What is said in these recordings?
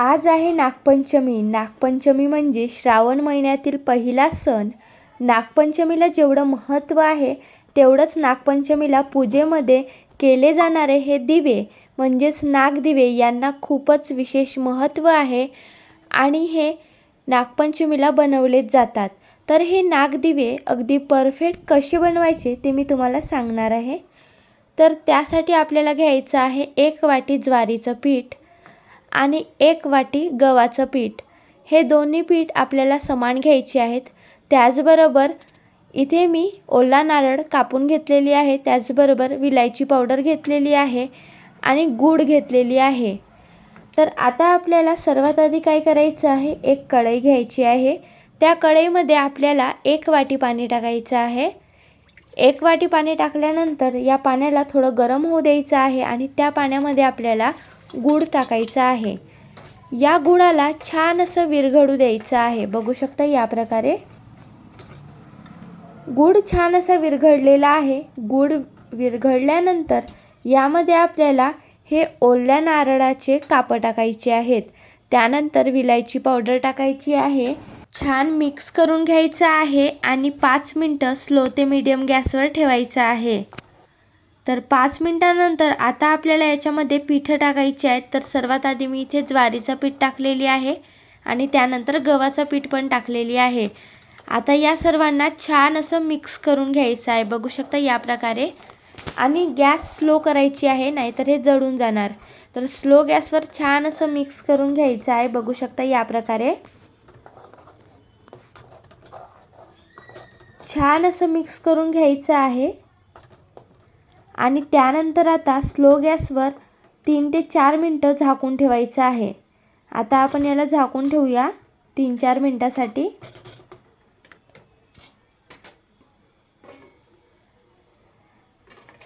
आज आहे नागपंचमी. नागपंचमी म्हणजे श्रावण महिन्यातील पहिला सण. नागपंचमीला जेवढं महत्त्व आहे तेवढंच नागपंचमीला पूजेमध्ये केले जाणारे हे दिवे म्हणजेच नागदिवे यांना खूपच विशेष महत्त्व आहे आणि हे नागपंचमीला बनवलेच जातात. तर हे नागदिवे अगदी परफेक्ट कसे बनवायचे ते मी तुम्हाला सांगणार आहे. तर त्यासाठी आपल्याला घ्यायचं आहे एक वाटी ज्वारीचं पीठ आणि एक वाटी गव्हाचं पीठ. हे दोन्ही पीठ आपल्याला समान घ्यायचे आहेत. त्याचबरोबर इथे मी ओला नारळ कापून घेतलेली आहे. त्याचबरोबर विलायची पावडर घेतलेली आहे आणि गूळ घेतलेली आहे. तर आता आपल्याला सर्वात आधी काय करायचं आहे? एक कढई घ्यायची आहे. त्या कढईमध्ये आपल्याला एक वाटी पाणी टाकायचं आहे. एक वाटी पाणी टाकल्यानंतर या पाण्याला थोडं गरम होऊ द्यायचं आहे आणि त्या पाण्यामध्ये आपल्याला गूळ टाकायचा आहे. या गुळाला छान असं विरघडू द्यायचं आहे. बघू शकता या प्रकारे. गूळ छान असा विरघळलेला आहे. गूळ विरघळल्यानंतर यामध्ये आपल्याला हे ओल्या नारळाचे कापं टाकायचे आहेत. त्यानंतर विलायची पावडर टाकायची आहे. छान मिक्स करून घ्यायचं आहे आणि पाच मिनटं स्लो ते मीडियम गॅसवर ठेवायचं आहे. तर पाच मिनटानंतर आता आपल्याला याच्यामध्ये पिठं टाकायची आहेत. तर सर्वात आधी मी इथे ज्वारीचं पीठ टाकलेली आहे आणि त्यानंतर गव्हाचं पीठ पण टाकलेली आहे. आता या सर्वांना छान असं मिक्स करून घ्यायचं आहे. बघू शकता या प्रकारे. आणि गॅस स्लो करायची आहे नाहीतर हे जळून जाणार. तर स्लो गॅसवर छान असं मिक्स करून घ्यायचं आहे. बघू शकता या प्रकारे. छान असं मिक्स करून घ्यायचं आहे. आणि त्यानंतर आता स्लो गॅसवर तीन ते चार मिनटं झाकून ठेवायचं आहे. आता आपण याला झाकून ठेवूया तीन चार मिनटासाठी.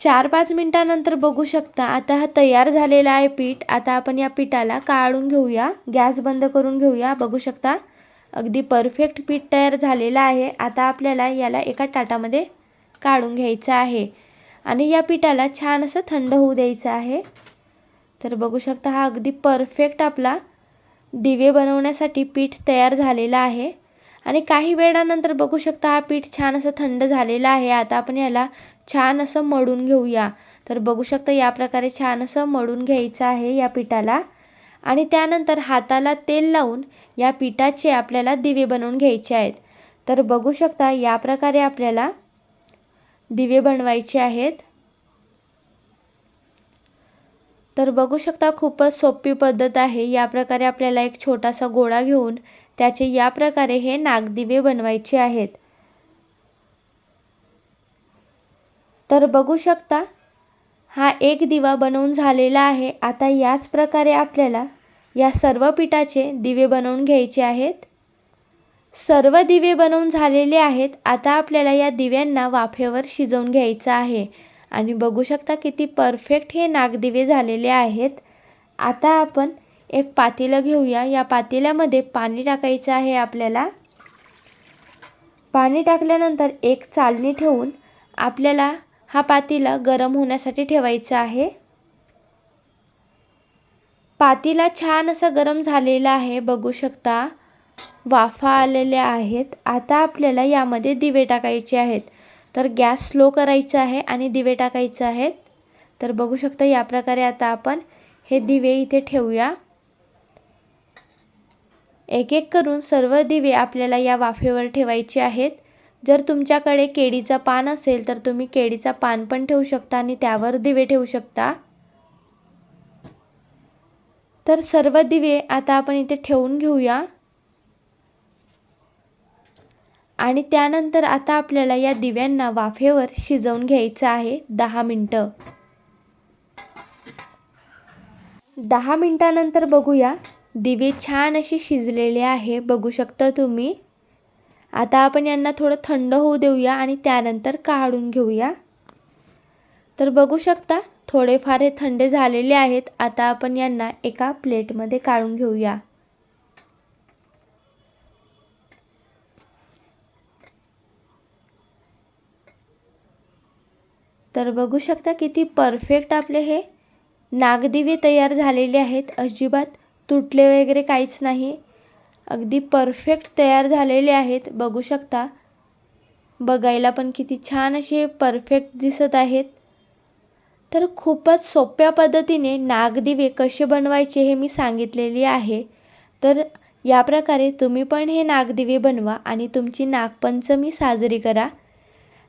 चार पाच मिनटानंतर बघू शकता आता हा तयार झालेला आहे पीठ. आता आपण या पिठाला काढून घेऊया गॅस बंद करून घेऊया बघू शकता. अगदी परफेक्ट पीठ तयार झालेलं आहे. आता आपल्याला याला एका ताटामध्ये काढून घ्यायचं आहे. आणि या पिठाला छान असं थंड होऊ द्यायचं आहे. तर बघू शकता हा अगदी परफेक्ट आपला दिवे बनवण्यासाठी पीठ तयार झालेला आहे. आणि काही वेळानंतर बघू शकता हा पीठ छान असं थंड झालेला आहे. आता आपण याला छान असं मळून घेऊया. तर बघू शकता या प्रकारे छान असं मळून घ्यायचं आहे या पिठाला. आणि त्यानंतर हाताला तेल लावून या पिठाचे आपल्याला दिवे बनवून घ्यायचे आहेत. तर बघू शकता या प्रकारे आपल्याला दिवे बनवायचे आहेत. तर बघू शकता खूपच सोपी पद्धत आहे. या प्रकारे आपल्याला एक छोटासा गोळा घेऊन त्याचे या प्रकारे हे नागदिवे बनवायचे आहेत. तर बघू शकता हा एक दिवा बनवून झालेला आहे. आता याच प्रकारे आपल्याला या सर्व पिठाचे दिवे बनवून घ्यायचे आहेत. सर्व दिवे बनवून झालेले आहेत. आता आपल्याला या दिव्यांना वाफेवर शिजवून घ्यायचं आहे. आणि बघू शकता किती परफेक्ट हे नागदिवे झालेले आहेत. आता आपण एक पातेलं घेऊया. या पातेल्यामध्ये पाणी टाकायचं आहे आपल्याला. पाणी टाकल्यानंतर एक चालणी ठेवून आपल्याला हा पातीला गरम होण्यासाठी ठेवायचा आहे. पातीला छान असा गरम झालेला आहे. बघू शकता. वाफा आलेल्या आहेत. आता आपल्याला यामध्ये दिवे टाकायचे आहेत. तर गॅस स्लो करायचा आहे आणि दिवे टाकायचे आहेत. तर बघू शकता या प्रकारे आता आपण हे दिवे इथे ठेवूया. एक एक करून सर्व दिवे आपल्याला या वाफेवर ठेवायचे आहेत. जर तुमच्याकडे केळीचं पान असेल तर तुम्ही केळीचा पान पण ठेवू शकता आणि त्यावर दिवे ठेवू शकता. तर सर्व दिवे आता आपण इथे ठेवून घेऊया. आणि त्यानंतर आता आपल्याला या दिव्यांना वाफेवर शिजवून घ्यायचं आहे दहा मिनटं. दहा मिनटानंतर बघूया. दिवे छान असे शिजलेले आहे. बघू शकता तुम्ही. आता आपण यांना थोडं थंड होऊ देऊया आणि त्यानंतर काढून घेऊया. तर बघू शकता थोडेफार हे थंड झालेले आहेत. आता आपण यांना एका प्लेटमध्ये काढून घेऊया. तर बघू शकता किती परफेक्ट आपले हे नागदिवे तयार झालेले आहेत. अजिबात तुटले वगैरे काहीच नाही. अगदी परफेक्ट तयार झालेले आहेत. बघू शकता. बघायला पण किती छान असे परफेक्ट दिसत आहेत. तर खूपच सोप्या पद्धतीने नागदिवे कसे बनवायचे हे मी सांगितलेली आहे. तर या प्रकारे तुम्ही पण हे नागदिवे बनवा आणि तुमची नागपंचमी साजरी करा.